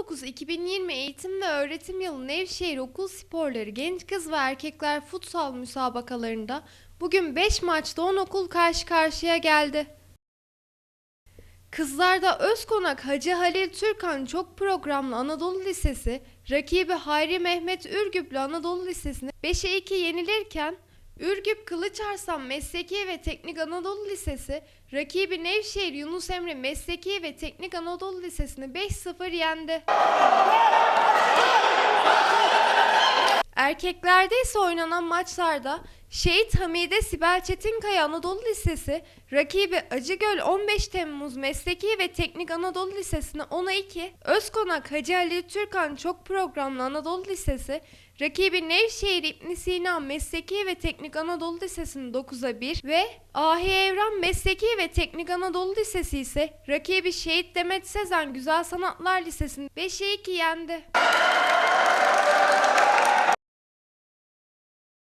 2019-2020 eğitim ve öğretim yılı Nevşehir Okul Sporları Genç Kız ve Erkekler Futsal müsabakalarında bugün 5 maçta 10 okul karşı karşıya geldi. Kızlarda Özkonak Hacı Halil Türkan Çok Programlı Anadolu Lisesi rakibi Hayri Mehmet Ürgüplü Anadolu Lisesi'ne 5'e 2 yenilirken Ürgüp Kılıçarslan Mesleki ve Teknik Anadolu Lisesi rakibi Nevşehir Yunus Emre Mesleki ve Teknik Anadolu Lisesi'ni 5-0 yendi. Erkeklerde ise oynanan maçlarda Şehit Hamide Sibel Çetinkaya Anadolu Lisesi rakibi Acıgöl 15 Temmuz Mesleki ve Teknik Anadolu Lisesi'ni 10'a 2, Özkonak Hacı Ali Türkan Çok Programlı Anadolu Lisesi rakibi Nevşehir İbn Sina Mesleki ve Teknik Anadolu Lisesi'ni 9'a 1 ve Ahi Evran Mesleki ve Teknik Anadolu Lisesi ise rakibi Şehit Demet Sezen Güzel Sanatlar Lisesi'ni 5'e 2 yendi.